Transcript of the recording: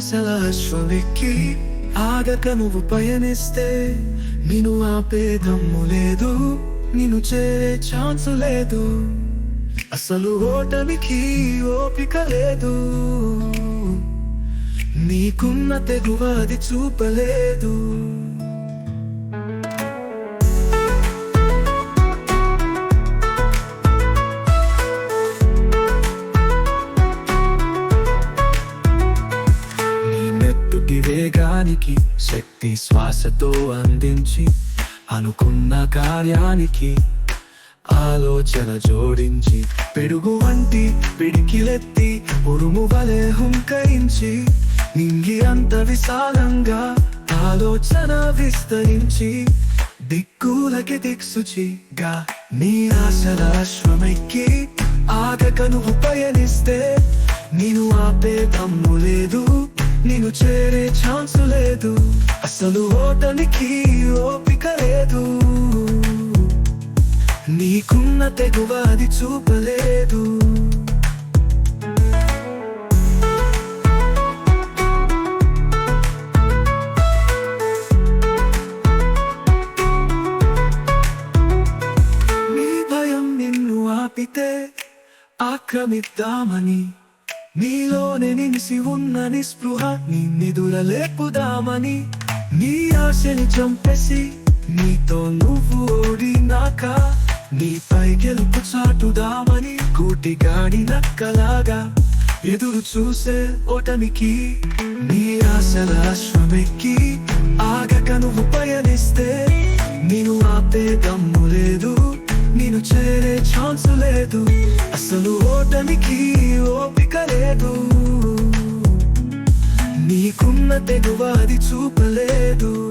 ఆశల అశ్వమెక్కి ఆగక నువ్వు పయనిస్తే నిన్ను ఆపే దమ్ము లేదు నిన్ను చేరే ఛాన్స్ లేదు. అసలు ఓటమికి ఓపిక లేదు. నీకున్న తెగువ అది చూపలేదు. వేగానికి శక్తి శ్వాసతో అందించి అనుకున్న కార్యానికి ఆలోచన జోడించి పెడుగు వంటి పిడికిలెత్తి ఉరుము వలె హుంకరించి నింగి అంత విశాలంగా ఆలోచన విస్తరించి దిక్కులకి దిక్సుచిగా నీ ఆశల అశ్వమెక్కి ఆగక నువ్వు పయనిస్తే నేను ఆపే తమ్ము లేదు. నేను చేరే ఛాన్స్ లేదు. అసలు ఓటనికి ఓపిక లేదు. నీకున్న తెగువ అది చూపలేదు. నీ భయం నిన్ను ఆపితే ఆక్రమిద్దామని నీలోనే నిలిసి ఉన్న నిస్పృహ నీ నిధుల లేపుదామని నీ ఆశని చంపేసి నీతో నువ్వు ఓడినాక నీపై గెలుపు చాటుదామని కూటిగాడి నక్కలాగా ఎదురు చూసే ఓటమికి నీ ఆశల అశ్వమెక్కి ఆగక నువ్వు పయనిస్తే నేను ఆపే దమ్ము లేదు నేను చేరే ఛాన్స్ లేదు. అసలు ఓటమికి ఓపిక నీకున్న తెగువ అది చూపలేదు.